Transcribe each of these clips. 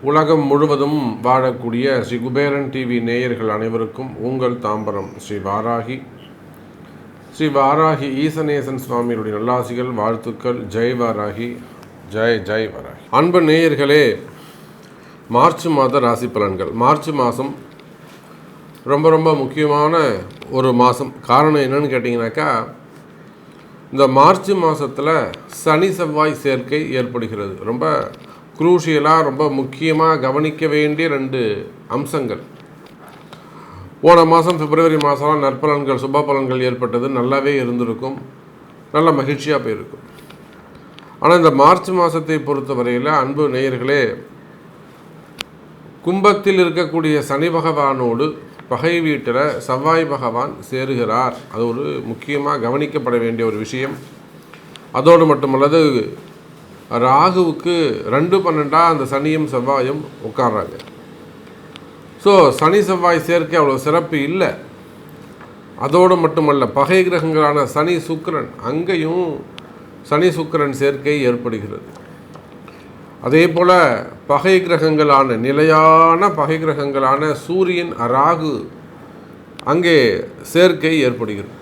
உலகம் முழுவதும் வாழக்கூடிய ஸ்ரீ குபேரன் டிவி நேயர்கள் அனைவருக்கும் உங்கள் தாம்பரம் ஸ்ரீ வாராகி. ஸ்ரீ வாராகி ஈசநேசன் சுவாமியுடைய நல்லாசிகள் வாழ்த்துக்கள். ஜெய் வாராகி. ஜெய் ஜெய் வாராகி. அன்பு நேயர்களே மார்ச் மாத ராசி பலன்கள். மார்ச் மாதம் ரொம்ப ரொம்ப முக்கியமான ஒரு மாதம். காரணம் என்னன்னு கேட்டிங்கனாக்கா இந்த மார்ச் மாதத்தில் சனி செவ்வாய் சேர்க்கை ஏற்படுகிறது. ரொம்ப குரூஷியலாக ரொம்ப முக்கியமாக கவனிக்க வேண்டிய ரெண்டு அம்சங்கள். போன மாதம் பிப்ரவரி மாதம்லாம் நற்பலன்கள் சுப பலன்கள் ஏற்பட்டது. நல்லாவே இருந்திருக்கும். நல்ல மகிழ்ச்சியாக போயிருக்கும். ஆனால் இந்த மார்ச் மாதத்தை பொறுத்தவரையில் அன்பு நேயர்களே கும்பத்தில் இருக்கக்கூடிய சனி பகவானோடு பகை வீட்டில் செவ்வாய் பகவான் சேருகிறார். அது ஒரு முக்கியமாக கவனிக்கப்பட வேண்டிய ஒரு விஷயம். அதோடு மட்டுமல்லது ராகுவுக்கு ரெண்டு பன்னெண்டாக அந்த சனியும் செவ்வாயும் உட்கார்றாங்க. ஸோ சனி செவ்வாய் சேர்க்கை அவ்வளோ சிறப்பு இல்லை. அதோடு மட்டுமல்ல பகை கிரகங்களான சனி சுக்கிரன் அங்கேயும் சனி சுக்கிரன் சேர்க்கை ஏற்படுகிறது. அதே போல் பகை கிரகங்களான நிலையான பகை கிரகங்களான சூரியன் ராகு அங்கே சேர்க்கை ஏற்படுகிறது.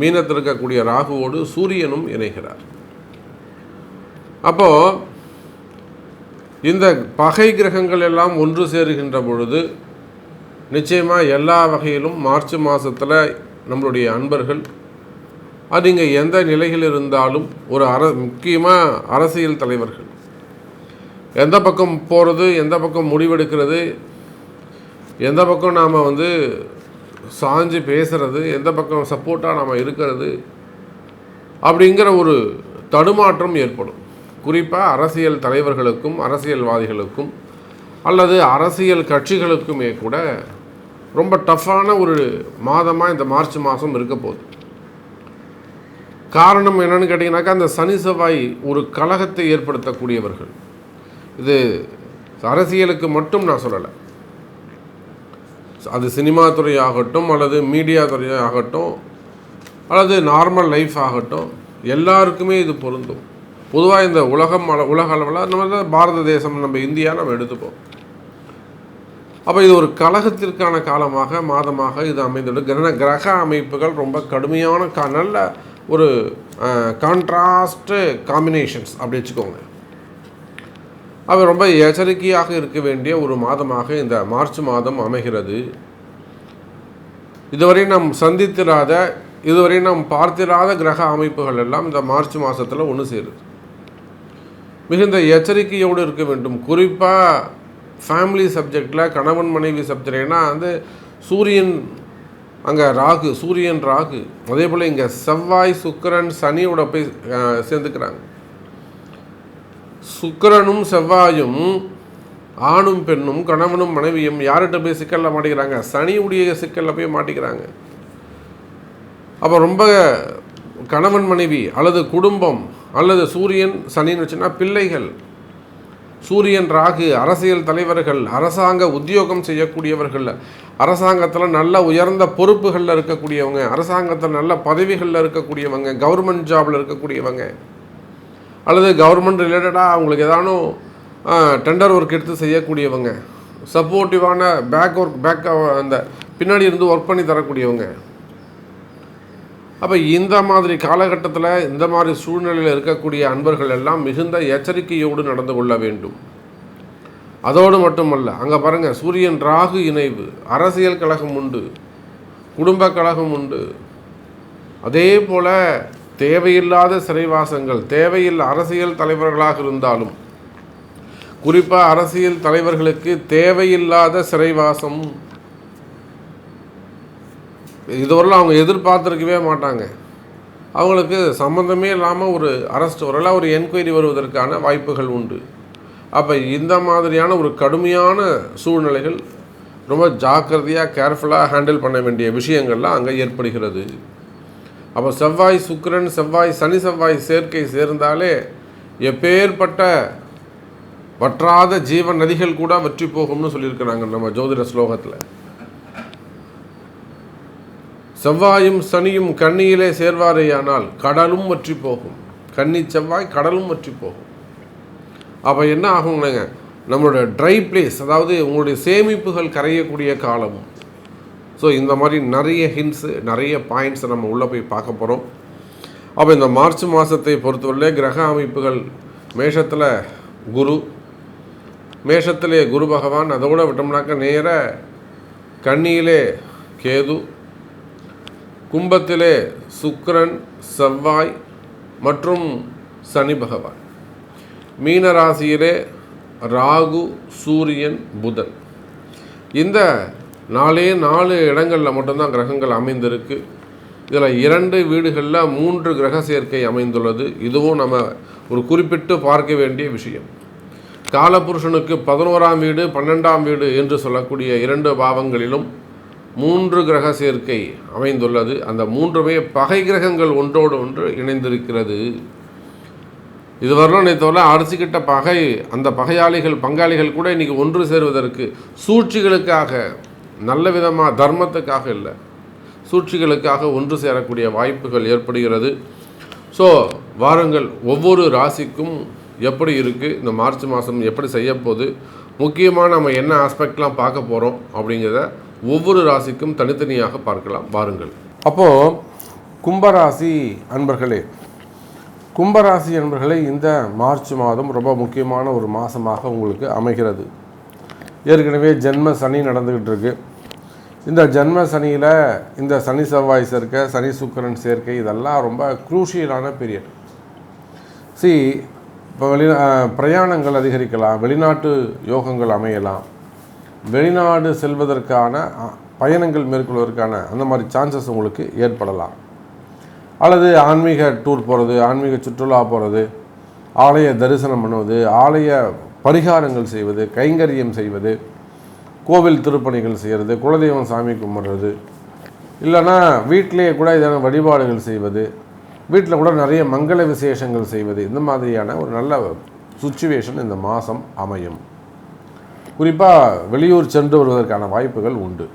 மீனத்தில் இருக்கக்கூடிய ராகுவோடு சூரியனும் இணைகிறார். அப்போது இந்த பகை கிரகங்கள் எல்லாம் ஒன்று சேருகின்ற பொழுது நிச்சயமாக எல்லா வகையிலும் மார்ச் மாதத்தில் நம்மளுடைய அன்பர்கள் அது இங்கே எந்த நிலையில் இருந்தாலும் ஒரு அர முக்கியமாக அரசியல் தலைவர்கள் எந்த பக்கம் போகிறது எந்த பக்கம் முடிவெடுக்கிறது எந்த பக்கம் நாம் வந்து சாஞ்சு பேசுகிறது எந்த பக்கம் சப்போர்ட்டாக நாம் இருக்கிறது அப்படிங்கிற ஒரு தடுமாற்றம் ஏற்படும். குறிப்பாக அரசியல் தலைவர்களுக்கும் அரசியல்வாதிகளுக்கும் அல்லது அரசியல் கட்சிகளுக்குமே கூட ரொம்ப டஃப்பான ஒரு மாதமாக இந்த மார்ச் மாதம் இருக்க போகுது. காரணம் என்னன்னு கேட்டிங்கனாக்கா அந்த சனி செவ்வாய் ஒரு கலகத்தை ஏற்படுத்தக்கூடியவர்கள். இது அரசியலுக்கு மட்டும் நான் சொல்லலை. அது சினிமா துறையாகட்டும் அல்லது மீடியா துறை ஆகட்டும் அல்லது நார்மல் லைஃப் ஆகட்டும் எல்லாருக்குமே இது பொருந்தும். பொதுவாக இந்த உலகம் அள உலக அளவில் நம்ம தான் பாரத தேசம் நம்ம இந்தியா நம்ம எடுத்துப்போம். அப்போ இது ஒரு கழகத்திற்கான காலமாக மாதமாக இது அமைந்துள்ளது. கிரக கிரக அமைப்புகள் ரொம்ப கடுமையான க நல்ல ஒரு கான்ட்ராஸ்ட்டு காம்பினேஷன்ஸ் அப்படி வச்சுக்கோங்க. அவர் ரொம்ப எச்சரிக்கையாக இருக்க வேண்டிய ஒரு மாதமாக இந்த மார்ச் மாதம் அமைகிறது. இதுவரை நாம் சந்தித்திராத இதுவரை நாம் பார்த்திராத கிரக அமைப்புகள் எல்லாம் இந்த மார்ச் மாதத்தில் ஒன்று சேருது. மிகுந்த எச்சரிக்கையோடு இருக்க வேண்டும். குறிப்பாக ஃபேமிலி சப்ஜெக்டில் கணவன் மனைவி சப்ஜெக்ட்னா வந்து சூரியன் அங்கே ராகு சூரியன் ராகு. அதே போல் இங்கே செவ்வாய் சுக்கரன் சனியோட போய் சேர்ந்துக்கிறாங்க. சுக்கிரனும் செவ்வாயும் ஆணும் பெண்ணும் கணவனும் மனைவியும் யார்கிட்ட போய் சிக்கலில் மாட்டிக்கிறாங்க? சனியுடைய சிக்கலில் போய் மாட்டிக்கிறாங்க. அப்போ ரொம்ப கணவன் மனைவி அல்லது குடும்பம் அல்லது சூரியன் சனின்னு வச்சுன்னா பிள்ளைகள். சூரியன் ராகு அரசியல் தலைவர்கள் அரசாங்க உத்தியோகம் செய்யக்கூடியவர்கள் அரசாங்கத்தில் நல்ல உயர்ந்த பொறுப்புகளில் இருக்கக்கூடியவங்க அரசாங்கத்தில் நல்ல பதவிகளில் இருக்கக்கூடியவங்க கவர்மெண்ட் ஜாபில் இருக்கக்கூடியவங்க. அல்லது கவர்மெண்ட் ரிலேட்டடாக அவங்களுக்கு ஏதானும் டெண்டர் ஒர்க் எடுத்து செய்யக்கூடியவங்க சப்போர்ட்டிவான பேக் ஒர்க் பேக் அந்த பின்னாடி இருந்து ஒர்க் பண்ணி தரக்கூடியவங்க. அப்போ இந்த மாதிரி காலகட்டத்தில் இந்த மாதிரி சூழ்நிலையில் இருக்கக்கூடிய அன்பர்கள் எல்லாம் மிகுந்த எச்சரிக்கையோடு நடந்து கொள்ள வேண்டும். அதோடு மட்டுமல்ல அங்கே பாருங்கள் சூரியன் ராகு இணைவு அரசியல் கழகம் உண்டு குடும்ப கழகம் உண்டு. அதே போல் தேவையில்லாத சிறைவாசங்கள் தேவையில்லை அரசியல் தலைவர்களாக இருந்தாலும் குறிப்பாக அரசியல் தலைவர்களுக்கு தேவையில்லாத சிறைவாசம் இதுவரையில் அவங்க எதிர்பார்த்துருக்கவே மாட்டாங்க. அவங்களுக்கு சம்மந்தமே இல்லாமல் ஒரு அரெஸ்ட் வரல ஒரு என்கொயரி வருவதற்கான வாய்ப்புகள் உண்டு. அப்போ இந்த மாதிரியான ஒரு கடுமையான சூழ்நிலைகள் ரொம்ப ஜாக்கிரதையாக கேர்ஃபுல்லாக ஹேண்டில் பண்ண வேண்டிய விஷயங்கள்லாம் அங்கே ஏற்படுகிறது. அப்போ செவ்வாய் சுக்கிரன் செவ்வாய் சனி செவ்வாய் சேர்க்கை சேர்ந்தாலே எப்பேற்பட்ட வற்றாத ஜீவ நதிகள் கூட வற்றி போகும்னு சொல்லியிருக்கிறாங்க நம்ம ஜோதிட ஸ்லோகத்தில். செவ்வாயும் சனியும் கண்ணியிலே சேர்வாரேயானால் கடலும் வற்றி போகும். கன்னி செவ்வாய் கடலும் வற்றி போகும். அப்போ என்ன ஆகும்னுங்க? நம்மளோட ட்ரை பிளேஸ் அதாவது உங்களுடைய சேமிப்புகள் கரையக்கூடிய காலமும். ஸோ இந்த மாதிரி நிறைய ஹிண்ட்ஸு நிறைய பாயிண்ட்ஸை நம்ம உள்ளே போய் பார்க்க போகிறோம் அப்போ இந்த மார்ச் மாதத்தை பொறுத்தவரையிலே கிரக அமைப்புகள் மேஷத்தில் குரு மேஷத்திலே குரு பகவான். அதோட விட்டோம்னாக்க நேர கன்னியிலே கேது கும்பத்திலே சுக்ரன் செவ்வாய் மற்றும் சனி பகவான். மீன ராசியிலே ராகு சூரியன் புதன். இந்த நாலே நாலு இடங்களில் மட்டும்தான் கிரகங்கள் அமைந்திருக்கு. இதில் இரண்டு வீடுகளில் மூன்று கிரக சேர்க்கை அமைந்துள்ளது. இதுவும் நம்ம ஒரு குறிப்பிட்டு பார்க்க வேண்டிய விஷயம். காலபுருஷனுக்கு பதினோராம் வீடு பன்னெண்டாம் வீடு என்று சொல்லக்கூடிய இரண்டு பாவங்களிலும் மூன்று கிரக சேர்க்கை அமைந்துள்ளது. அந்த மூன்றுமே பகை கிரகங்கள் ஒன்றோடு ஒன்று இணைந்திருக்கிறது. இதுவரையிலும் நினைத்தவரை அரிசிக்கிட்ட பகை அந்த பகையாளிகள் பங்காளிகள் கூட இன்றைக்கி ஒன்று சேருவதற்கு சூழ்ச்சிகளுக்காக நல்ல விதமாக தர்மத்துக்காக இல்லை. சூழ்ச்சிகளுக்காக ஒன்று சேரக்கூடிய வாய்ப்புகள் ஏற்படுகிறது. ஸோ வாருங்கள் ஒவ்வொரு ராசிக்கும் எப்படி இருக்குது இந்த மார்ச் மாதம் எப்படி செய்ய போகுது? முக்கியமாக நம்ம என்ன ஆஸ்பெக்ட்லாம் பார்க்க போகிறோம் அப்படிங்கிறத ஒவ்வொரு ராசிக்கும் தனித்தனியாக பார்க்கலாம். வாருங்கள். அப்போது கும்பராசி அன்பர்களே கும்பராசி அன்பர்களே இந்த மார்ச் மாதம் ரொம்ப முக்கியமான ஒரு மாதமாக உங்களுக்கு அமைகிறது. ஏற்கனவே ஜென்ம சனி நடந்துக்கிட்டு இருக்கு. இந்த ஜென்ம சனியில் இந்த சனி செவ்வாய் சேர்க்கை சனி சுக்கரன் சேர்க்கை இதெல்லாம் ரொம்ப குரூஷியலான பீரியட் சி இப்போ வெளி பிரயாணங்கள் அதிகரிக்கலாம் வெளிநாட்டு யோகங்கள் அமையலாம். வெளிநாடு செல்வதற்கான பயணங்கள் மேற்கொள்வதற்கான அந்த மாதிரி சான்சஸ் உங்களுக்கு ஏற்படலாம். அல்லது ஆன்மீக டூர் போகிறது ஆன்மீக சுற்றுலா போகிறது ஆலய தரிசனம் பண்ணுவது ஆலய பரிகாரங்கள் செய்வது கைங்கரியம் செய்வது கோவில் திருப்பணிகள் செய்கிறது குலதெய்வம் சாமி கும்பிட்றது. இல்லைன்னா வீட்டிலேயே கூட இதான வழிபாடுகள் செய்வது வீட்டில் கூட நிறைய மங்கள விசேஷங்கள் செய்வது இந்த மாதிரியான ஒரு நல்ல சுச்சுவேஷன் இந்த மாதம் அமையும். குறிப்பாக வெளியூர் சென்று வருவதற்கான வாய்ப்புகள் உண்டு.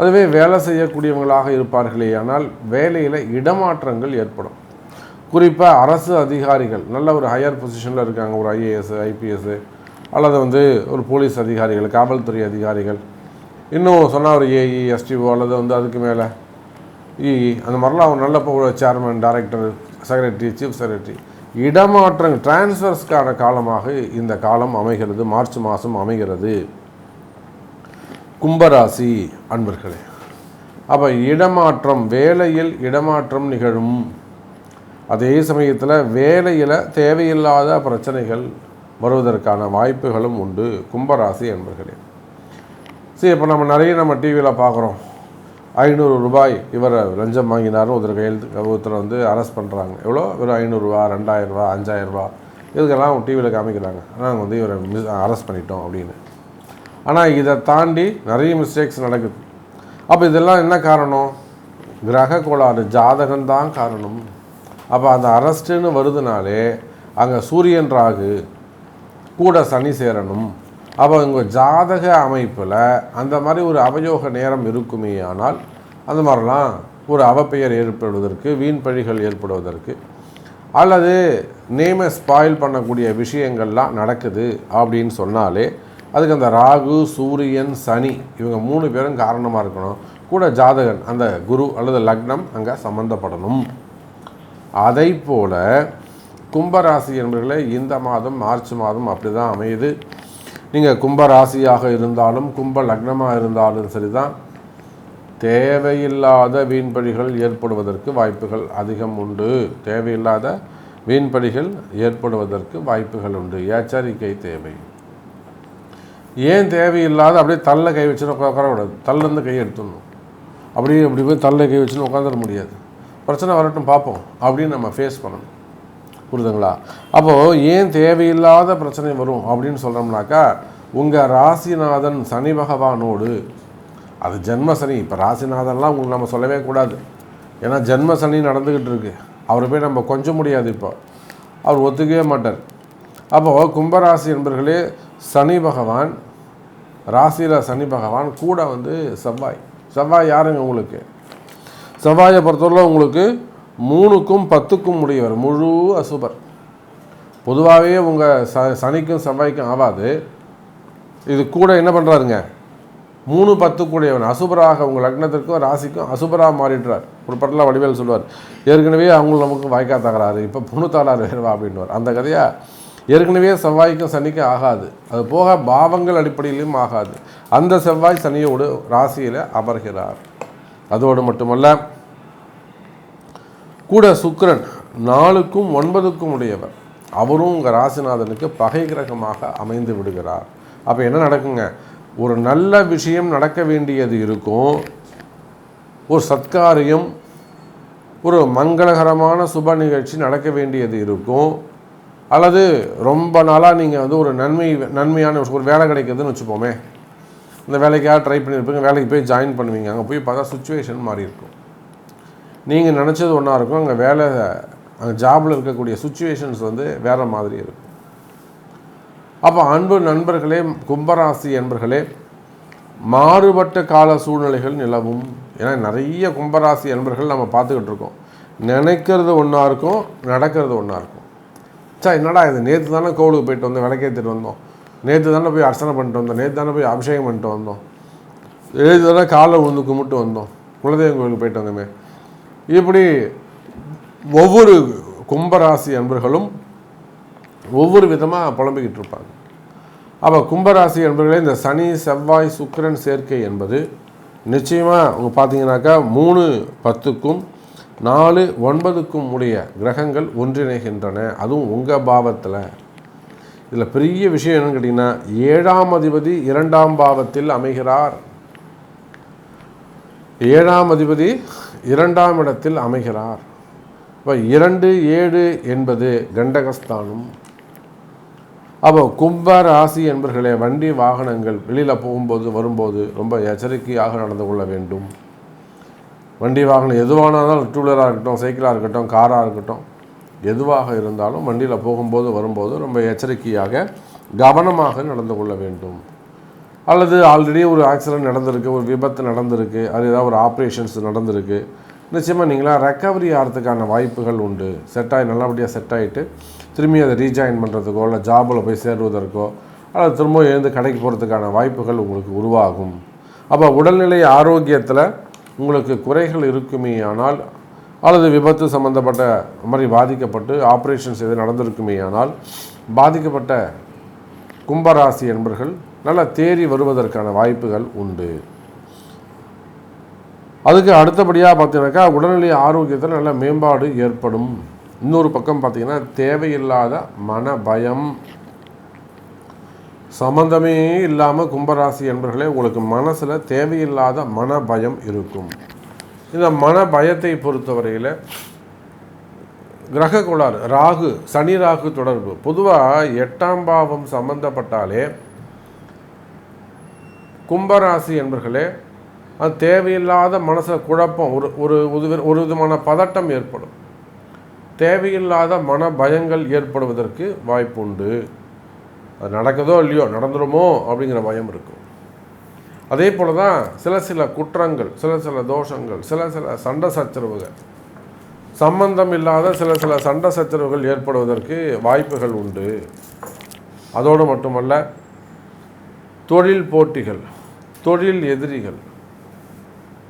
அதுவே வேலை செய்யக்கூடியவங்களாக இருப்பார்களே ஆனால் வேலையில் இடமாற்றங்கள் ஏற்படும். குறிப்பாக அரசு அதிகாரிகள் நல்ல ஒரு ஹையர் பொசிஷனில் இருக்காங்க ஒரு ஐஏஎஸ் ஐபிஎஸ் அல்லது வந்து ஒரு போலீஸ் அதிகாரிகள் காவல்துறை அதிகாரிகள். இன்னும் சொன்னால் ஒரு ஏஇ எஸ்டிஓ அல்லது வந்து அதுக்கு மேலே இஇ அந்த மாதிரிலாம் ஒரு நல்ல chairman director secretary chief secretary இடமாற்றம் டிரான்ஸ்ஃபர்ஸ்க்கான காலமாக இந்த காலம் அமைகிறது மார்ச் மாதம் அமைகிறது. கும்பராசி அன்பர்களே அப்போ இடமாற்றம் வேலையில் இடமாற்றம் நிகழும் அதே சமயத்தில் வேலையில் தேவையில்லாத பிரச்சனைகள் வருவதற்கான வாய்ப்புகளும் உண்டு கும்பராசி என்பர்களே. சரி இப்போ நம்ம நிறைய நம்ம டிவியில் பார்க்குறோம் ஐநூறு ரூபாய் இவர் லஞ்சம் வாங்கினார்னு ஒருத்தர் கையெழுத்து ஒருத்தர் வந்து அரெஸ்ட் பண்ணுறாங்க எவ்வளோ? வெறும் ஐநூறுரூவா ரெண்டாயிரரூவா அஞ்சாயிரரூபா இதுக்கெல்லாம் டிவியில் காமிக்கிறாங்க. நாங்கள் வந்து இவரை மிஸ் அரெஸ்ட் பண்ணிட்டோம் அப்படின்னு. ஆனால் இதை தாண்டி நிறைய மிஸ்டேக்ஸ் நடக்குது. அப்போ இதெல்லாம் என்ன காரணம்? கிரக கோளாறு ஜாதகம்தான் காரணம். அப்போ அந்த அரஸ்ட்டுன்னு வருதுனாலே அங்கே சூரியன் ராகு கூட சனி சேரணும் அப்போ உங்கள் ஜாதக அமைப்பில் அந்த மாதிரி ஒரு அவயோக நேரம் இருக்குமே ஆனால் அந்த மாதிரிலாம் ஒரு அவப்பெயர் ஏற்படுவதற்கு வீண் பழிகள் ஏற்படுவதற்கு அல்லது நேமை ஸ்பாயில் பண்ணக்கூடிய விஷயங்கள்லாம் நடக்குது அப்படின்னு சொன்னாலே அதுக்கு அந்த ராகு சூரியன் சனி இவங்க மூணு பேரும் காரணமாக இருக்கணும். கூட ஜாதகன் அந்த குரு அல்லது லக்னம் அங்கே சம்மந்தப்படணும் அதை போல கும்பராசி என்பர்களே இந்த மாதம் மார்ச் மாதம் அப்படி தான் அமையுது. நீங்கள் கும்பராசியாக இருந்தாலும் கும்ப லக்னமாக இருந்தாலும் சரி தான் தேவையில்லாத வீண்படிகள் ஏற்படுவதற்கு வாய்ப்புகள் அதிகம் உண்டு. தேவையில்லாத வீண்படிகள் ஏற்படுவதற்கு வாய்ப்புகள் உண்டு. எச்சரிக்கை தேவை. ஏன் தேவையில்லாத அப்படியே தள்ள கை வச்சுன்னு உட்காரக்கூடாது தள்ளிருந்து கை எடுத்துடணும். அப்படியே அப்படி போய் தள்ள கை வச்சுன்னு உட்காந்துட முடியாது. பிரச்சனை வரட்டும் பார்ப்போம் அப்படின்னு நம்ம ஃபேஸ் பண்ணணும். புரிதுங்களா அப்போது ஏன் தேவையில்லாத பிரச்சனை வரும் அப்படின்னு சொல்கிறோம்னாக்கா உங்கள் ராசிநாதன் சனி பகவானோடு அது ஜென்ம சனி இப்போ ராசிநாதன்லாம் உங்களுக்கு நம்ம சொல்லவே கூடாது. ஏன்னா ஜென்ம சனி நடந்துக்கிட்டு இருக்கு. அவரை போய் நம்ம கொஞ்சம் முடியாது இப்போ. அவர் ஒத்துக்கவே மாட்டார். அப்போது கும்பராசி என்பர்களே சனி பகவான் ராசியில் சனி பகவான் கூட வந்து செவ்வாய். செவ்வாய் யாருங்க உங்களுக்கு? செவ்வாயை பொறுத்தவரை உங்களுக்கு மூணுக்கும் பத்துக்கும் உடையவர் முழு அசுபர். பொதுவாகவே உங்கள் ச சனிக்கும் செவ்வாய்க்கும் ஆகாது இது கூட என்ன பண்ணுறாருங்க மூணு பத்து கூடியவன் அசுபராக உங்கள் லக்னத்திற்கும் ராசிக்கும் அசுபராக மாறிடுறார். ஒரு படத்தில் வடிவேல் சொல்லுவார் ஏற்கனவே அவங்க நமக்கு வாய்க்கா தகராறு இப்போ புணுத்தாளார் வேறுவா அப்படின்வார் அந்த கதையாக ஏற்கனவே செவ்வாய்க்கும் சனிக்கும் ஆகாது. அது போக பாவங்கள் அடிப்படையிலும் ஆகாது. அந்த செவ்வாய் சனியோடு ராசியில் அமர்கிறார். அதோடு மட்டுமல்ல கூட சுக்கரன் நாலுக்கும் ஒன்பதுக்கும் உடையவர். அவரும் உங்கள் ராசிநாதனுக்கு பகை கிரகமாக அமைந்து விடுகிறார். அப்போ என்ன நடக்குங்க? ஒரு நல்ல விஷயம் நடக்க வேண்டியது இருக்கும். ஒரு சத்காரியம் ஒரு மங்களகரமான சுப நிகழ்ச்சி நடக்க வேண்டியது இருக்கும். அல்லது ரொம்ப நாளாக நீங்கள் வந்து ஒரு நன்மை நன்மையான ஒரு வேலை கிடைக்குதுன்னு வச்சுப்போமே. இந்த வேலைக்காக ட்ரை பண்ணியிருப்பீங்க வேலைக்கு போய் ஜாயின் பண்ணுவீங்க அங்கே போய் பார்த்தா சுச்சுவேஷன் மாறி இருக்கும். நீங்கள் நினச்சது ஒன்றா இருக்கும் அங்கே வேலை அங்கே ஜாபில் இருக்கக்கூடிய சுச்சுவேஷன்ஸ் வந்து வேறு மாதிரி இருக்கும். அப்போ அன்பு நண்பர்களே கும்பராசி என்பர்களே மாறுபட்ட கால சூழ்நிலைகள் நிலவும். ஏன்னா நிறைய கும்பராசி அன்பர்கள் நம்ம பார்த்துக்கிட்டு இருக்கோம். நினைக்கிறது ஒன்றா இருக்கும் நடக்கிறது ஒன்றா இருக்கும். சா என்னடா இது? நேற்று தானே கோவிலுக்கு போயிட்டு வந்தோம் விளக்கேற்றிட்டு வந்தோம். நேற்று தானே போய் அர்ச்சனை பண்ணிட்டு வந்தோம் நேற்று தானே போய் அபிஷேகம் பண்ணிட்டு வந்தோம். நேற்று தானே காலை உழுந்து கும்பிட்டு வந்தோம். குலதெய்வம் கோயிலுக்கு போயிட்டு வந்தோமே. இப்படி ஒவ்வொரு கும்பராசி அன்பர்களும் ஒவ்வொரு விதமாக புலம்பிக்கிட்டு இருப்பாங்க. அப்போ கும்பராசி என்பர்களே இந்த சனி செவ்வாய் சுக்கிரன் சேர்க்கை என்பது நிச்சயமாக அவங்க பார்த்தீங்கன்னாக்கா மூணு பத்துக்கும் நாலு ஒன்பதுக்கும் உடைய கிரகங்கள் ஒன்றிணைகின்றன. அதுவும் உங்கள் பாவத்தில். இதில் பெரிய விஷயம் என்னன்னு கேட்டிங்கன்னா ஏழாம் அதிபதி இரண்டாம் பாவத்தில் அமைகிறார். ஏழாம் அதிபதி இரண்டாம் இடத்தில் அமைகிறார். இப்போ இரண்டு ஏழு என்பது கண்டகஸ்தானம். அப்போ கும்ப ராசி என்பர்களே வண்டி வாகனங்கள் வெளியில் போகும்போது வரும்போது ரொம்ப எச்சரிக்கையாக நடந்து கொள்ள வேண்டும். வண்டி வாகனம் எதுவானாலும் டூ வீலராக இருக்கட்டும் சைக்கிளாக இருக்கட்டும் காராக இருக்கட்டும். எதுவாக இருந்தாலும் வண்டியில் போகும்போது வரும்போது ரொம்ப எச்சரிக்கையாக கவனமாக நடந்து கொள்ள வேண்டும். அல்லது ஆல்ரெடி ஒரு ஆக்சிடென்ட் நடந்திருக்கு ஒரு விபத்து நடந்திருக்கு அது ஏதாவது ஒரு ஆப்ரேஷன்ஸ் நடந்திருக்கு. நிச்சயமாக நீங்களாம் ரெக்கவரி ஆகிறதுக்கான வாய்ப்புகள் உண்டு. செட் ஆகி நல்லபடியாக செட் ஆகிட்டு திரும்பி அதை ரீஜாயின் பண்ணுறதுக்கோ இல்லை ஜாபில் போய் சேருவதற்கோ அல்லது திரும்ப எழுந்து கடைக்கு போகிறதுக்கான வாய்ப்புகள் உங்களுக்கு உருவாகும். அப்போ உடல்நிலை ஆரோக்கியத்தில் உங்களுக்கு குறைகள் இருக்குமே ஆனால் அல்லது விபத்து சம்மந்தப்பட்ட மாதிரி பாதிக்கப்பட்டு ஆப்ரேஷன்ஸ் எது நடந்திருக்குமே ஆனால் பாதிக்கப்பட்ட கும்பராசி என்பர்கள் நல்லா தேறி வருவதற்கான வாய்ப்புகள் உண்டு. அதுக்கு அடுத்தபடியாக பார்த்தீங்கன்னாக்கா உடல்நிலை ஆரோக்கியத்தில் நல்ல மேம்பாடு ஏற்படும். இன்னொரு பக்கம் பார்த்தீங்கன்னா தேவையில்லாத மன பயம் சம்பந்தமே இல்லாமல் கும்பராசி என்பர்களே உங்களுக்கு மனசில் தேவையில்லாத மன பயம் இருக்கும். இந்த மன பயத்தை பொறுத்தவரையில் கிரக கோளாறு ராகு சனி ராகு தொடர்பு. பொதுவாக எட்டாம் பாவம் சம்பந்தப்பட்டாலே கும்பராசி என்பர்களே அது தேவையில்லாத மனசில் குழப்பம் ஒரு ஒரு ஒரு- ஒரு விதமான பதட்டம் ஏற்படும். தேவையில்லாத மன பயங்கள் ஏற்படுவதற்கு வாய்ப்புண்டு. அது நடக்குதோ இல்லையோ நடந்துருமோ அப்படிங்கிற பயம் இருக்கும். அதே போல தான் சில சில குற்றங்கள் சில சில தோஷங்கள் சில சில சண்டை சச்சரவுகள். சம்பந்தம் இல்லாத சில சில சண்டை சச்சரவுகள் ஏற்படுவதற்கு வாய்ப்புகள் உண்டு. அதோடு மட்டுமல்ல தொழில் போட்டிகள் தொழில் எதிரிகள்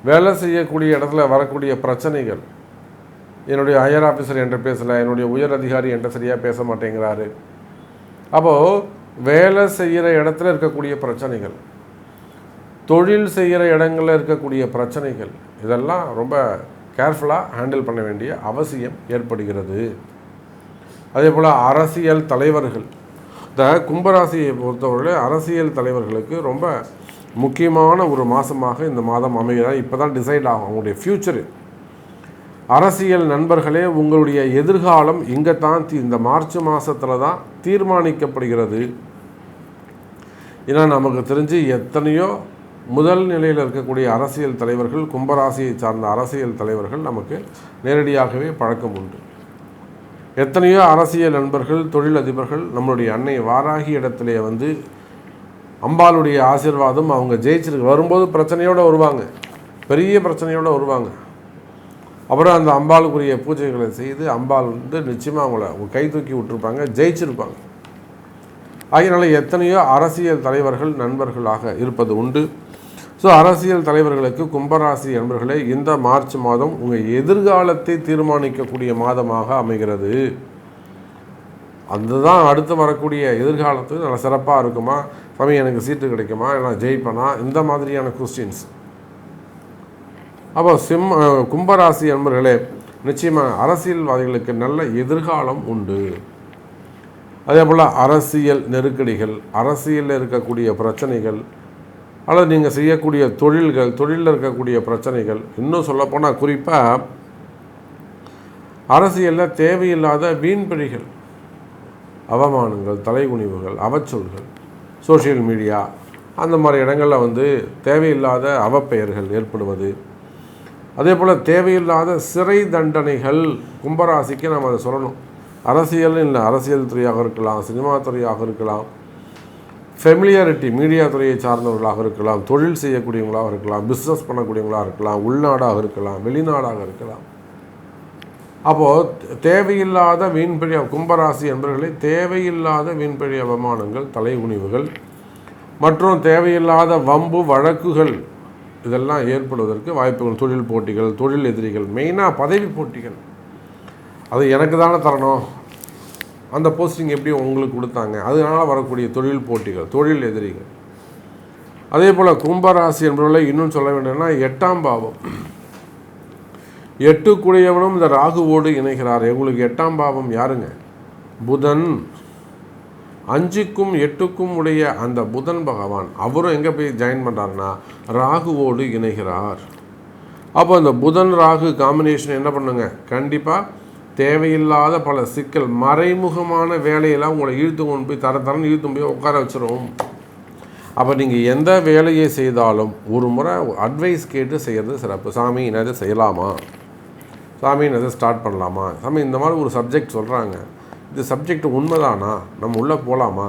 வேலை செய்யக்கூடிய இடத்துல வரக்கூடிய பிரச்சனைகள். என்னுடைய ஹையர் ஆஃபீஸர் என்ற பேசலை என்னுடைய உயர் அதிகாரி என்கிட்ட சரியாக பேச மாட்டேங்கிறாரு. அப்போது வேலை செய்கிற இடத்துல இருக்கக்கூடிய பிரச்சனைகள். தொழில் செய்கிற இடங்களில் இருக்கக்கூடிய பிரச்சனைகள் இதெல்லாம் ரொம்ப கேர்ஃபுல்லாக ஹேண்டில் பண்ண வேண்டிய அவசியம் ஏற்படுகிறது. அதே போல் அரசியல் தலைவர்கள் இந்த கும்பராசியை பொறுத்தவரை அரசியல் தலைவர்களுக்கு ரொம்ப முக்கியமான ஒரு மாதமாக இந்த மாதம் அமைகிறார் இப்போ தான் டிசைட் ஆகும் அவங்களுடைய ஃப்யூச்சரு அரசியல் நண்பர்களே உங்களுடைய எதிர்காலம் இங்கே தான் தீ- இந்த மார்ச் மாதத்தில் தான் தீர்மானிக்கப்படுகிறது. ஏன்னா நமக்கு தெரிஞ்சு எத்தனையோ முதல் நிலையில் இருக்கக்கூடிய அரசியல் தலைவர்கள் கும்பராசியை சார்ந்த அரசியல் தலைவர்கள் நமக்கு நேரடியாகவே பழக்கம் உண்டு. எத்தனையோ அரசியல் நண்பர்கள் தொழிலதிபர்கள் நம்மளுடைய அன்னை வாராகி இடத்திலே வந்து அம்பாளுடைய ஆசீர்வாதம் அவங்க ஜெயிச்சிருக்கு. வரும்போது பிரச்சனையோடு வருவாங்க. பெரிய பிரச்சனையோடு வருவாங்க. அப்புறம் அந்த அம்பாளுக்குரிய பூஜைகளை செய்து அம்பாள் வந்து நிச்சயமாக அவங்கள கை தூக்கி விட்டுருப்பாங்க ஜெயிச்சிருப்பாங்க. ஆகையினால எத்தனையோ அரசியல் தலைவர்கள் நண்பர்களாக இருப்பது உண்டு. ஸோ அரசியல் தலைவர்களுக்கு கும்பராசி என்பர்களே இந்த மார்ச் மாதம் உங்கள் எதிர்காலத்தை தீர்மானிக்கக்கூடிய மாதமாக அமைகிறது. அதுதான் அடுத்து வரக்கூடிய எதிர்காலத்துக்கு நல்லா சிறப்பாக இருக்குமா? சாமி எனக்கு சீட்டு கிடைக்குமா? நான் ஜெயிப்பேனா? இந்த மாதிரியான கொஸ்டின்ஸ் அப்போ சிம் கும்பராசி என்பர்களே நிச்சயமாக அரசியல்வாதிகளுக்கு நல்ல எதிர்காலம் உண்டு. அதே போல் அரசியல் நெருக்கடிகள் அரசியலில் இருக்கக்கூடிய பிரச்சனைகள் அல்லது நீங்கள் செய்யக்கூடிய தொழில்கள் தொழிலில் இருக்கக்கூடிய பிரச்சனைகள் இன்னும் சொல்லப்போனால் குறிப்பாக அரசியலில் தேவையில்லாத வீண்பிழிகள் அவமானங்கள் தலைகுனிவுகள் அவச்சொல்கள் சோஷியல் மீடியா அந்த மாதிரி இடங்களில் வந்து தேவையில்லாத அவப்பெயர்கள் ஏற்படுவது. அதே போல் தேவையில்லாத சிறை தண்டனைகள் கும்பராசிக்கு நம்ம அதை சொல்லணும். அரசியல் இல்லை அரசியல் துறையாக இருக்கலாம் சினிமா துறையாக இருக்கலாம் ஃபெமிலியாரிட்டி மீடியா துறையை சார்ந்தவர்களாக இருக்கலாம் தொழில் செய்யக்கூடியவங்களாக இருக்கலாம் பிஸ்னஸ் பண்ணக்கூடியவங்களாக இருக்கலாம் உள்நாடாக இருக்கலாம் வெளிநாடாக இருக்கலாம். அப்போது தேவையில்லாத வீண்பழி கும்பராசி என்பவர்களை தேவையில்லாத வீண்பழி அவமானங்கள் தலைகுனிவுகள் மற்றும் தேவையில்லாத வம்பு வழக்குகள் இதெல்லாம் ஏற்படுவதற்கு வாய்ப்புகள் தொழில் போட்டிகள் தொழில் எதிரிகள் மெயினாக பதவி போட்டிகள். அது எனக்கு தானே தரணும். அந்த போஸ்டிங் எப்படி உங்களுக்கு கொடுத்தாங்க? அதனால் வரக்கூடிய தொழில் போட்டிகள் தொழில் எதிரிகள். அதே போல் கும்பராசி என்பவர்களை இன்னும் சொல்ல வேண்டும்னா எட்டாம் பாவம். எட்டு கூடியவனும் இந்த ராகுவோடு இணைகிறார். எங்களுக்கு எட்டாம் பாவம் யாருங்க? புதன். அஞ்சுக்கும் எட்டுக்கும் உடைய அந்த புதன் பகவான் அவரும் எங்கே போய் ஜாயின் பண்ணுறாருன்னா ராகுவோடு இணைகிறார். அப்போ அந்த புதன் ராகு காம்பினேஷன் என்ன பண்ணுங்க? கண்டிப்பாக தேவையில்லாத பல சிக்கல் மறைமுகமான வேலையெல்லாம் உங்களை இழுத்து கொண்டு போய் தர தரன்னு இழுத்து போய் உட்கார வச்சுருவோம் அப்போ நீங்கள் எந்த வேலையை செய்தாலும் ஒரு முறை அட்வைஸ் கேட்டு செய்கிறது சிறப்பு. சாமி என்னது செய்யலாமா? சாமி என்னது ஸ்டார்ட் பண்ணலாமா? சாமி இந்த மாதிரி ஒரு சப்ஜெக்ட் சொல்கிறாங்க இது சப்ஜெக்ட் உண்மைதானா? நம்ம உள்ளே போகலாமா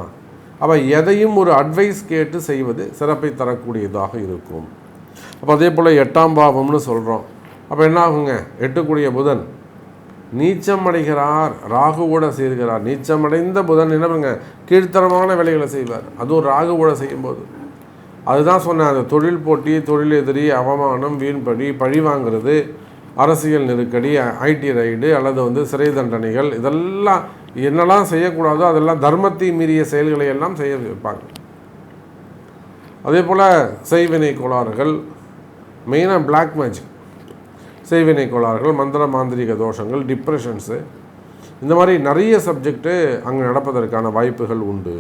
அப்போ எதையும் ஒரு அட்வைஸ் கேட்டு செய்வது சிறப்பை தரக்கூடியதாக இருக்கும். அப்போ அதே போல் எட்டாம் பாவம்னு சொல்கிறோம் அப்போ என்ன ஆகுங்க? எட்டுக்கூடிய புதன் நீச்சம் அடைகிறார் ராகுவோட சேர்கிறார். நீச்சமடைந்த புதன் என்ன பண்ணுங்க? கீழ்த்தரமான வேலைகளை செய்வார். அதுவும் ராகுவோட செய்யும்போது. அதுதான் சொன்னேன் அந்த தொழில் போட்டி தொழில் எதிரி அவமானம் வீண்படி பழி வாங்குறது அரசியல் நெருக்கடி ஐடி ரைடு அல்லது வந்து சிறை தண்டனைகள் இதெல்லாம் என்னெல்லாம் செய்யக்கூடாதோ அதெல்லாம் தர்மத்தை மீறிய செயல்களை எல்லாம் செய்ய வைப்பாங்க. அதே போல் செய்வினை கோளாறுகள் மெயினாக பிளாக் மேஜிக் செய்வினை கோளாறுகள் மந்திர மாந்திரிக தோஷங்கள் டிப்ரெஷன்ஸு இந்த மாதிரி நிறைய சப்ஜெக்ட்டு அங்கே நடப்பதற்கான வாய்ப்புகள் உண்டு.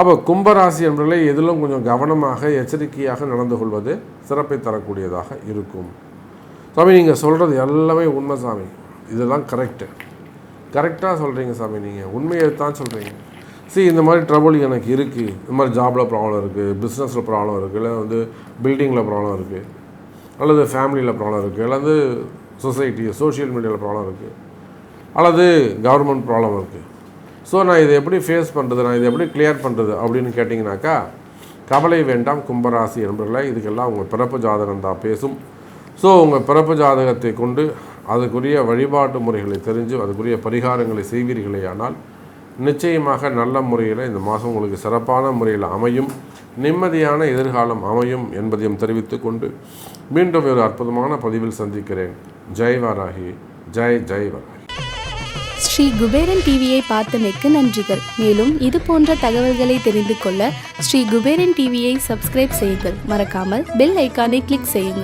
அப்போ கும்பராசி என்பவர்களே எதிலும் கொஞ்சம் கவனமாக எச்சரிக்கையாக நடந்து கொள்வது சிறப்பை தரக்கூடியதாக இருக்கும். சாமி நீங்கள் சொல்கிறது எல்லாமே உண்மை சாமி. இதெல்லாம் கரெக்டு கரெக்டாக சொல்கிறீங்க சாமி நீங்கள் உண்மையை தான் சொல்கிறீங்க சரி இந்த மாதிரி ட்ரபுள் எனக்கு இருக்குது இந்த மாதிரி ஜாபில் ப்ராப்ளம் இருக்குது பிஸ்னஸில் ப்ராப்ளம் இருக்குது இல்லை வந்து பில்டிங்கில் ப்ராப்ளம் இருக்குது அல்லது ஃபேமிலியில் ப்ராப்ளம் இருக்குது அல்லது சொசைட்டி சோஷியல் மீடியாவில் ப்ராப்ளம் இருக்குது அல்லது கவர்மெண்ட் ப்ராப்ளம் இருக்குது. ஸோ நான் இதை எப்படி ஃபேஸ் பண்ணுறது நான் இதை எப்படி கிளியர் பண்ணுறது அப்படின்னு கேட்டிங்கனாக்கா கவலை வேண்டாம் கும்பராசி என்பவர்களே இதுக்கெல்லாம் உங்கள் பிறப்பு ஜாதகம் தான் பேசும். ஸோ உங்கள் பிறப்பு ஜாதகத்தை கொண்டு அதுக்குரிய வழிபாட்டு முறைகளை தெரிஞ்சு அதுக்குரிய பரிகாரங்களை செய்வீர்களே ஆனால் நிச்சயமாக நல்ல முறையில் இந்த மாதம் உங்களுக்கு சிறப்பான முறையில் அமையும். நிம்மதியான எதிர்காலம் அமையும் என்பதையும் தெரிவித்துக் கொண்டு மீண்டும் ஒரு அற்புதமான பதிவில் சந்திக்கிறேன். ஜெய் வாராகி ஜெய் ஜெய் வாராகி. ஸ்ரீ குபேரன் டிவியை பார்த்தமைக்கு நன்றிகள். மேலும் இது போன்ற தகவல்களை தெரிந்து கொள்ள ஸ்ரீ குபேரன் டிவியை சப்ஸ்கிரைப் செய்யுங்கள். மறக்காமல் பெல் ஐக்கானை கிளிக் செய்யுங்கள்.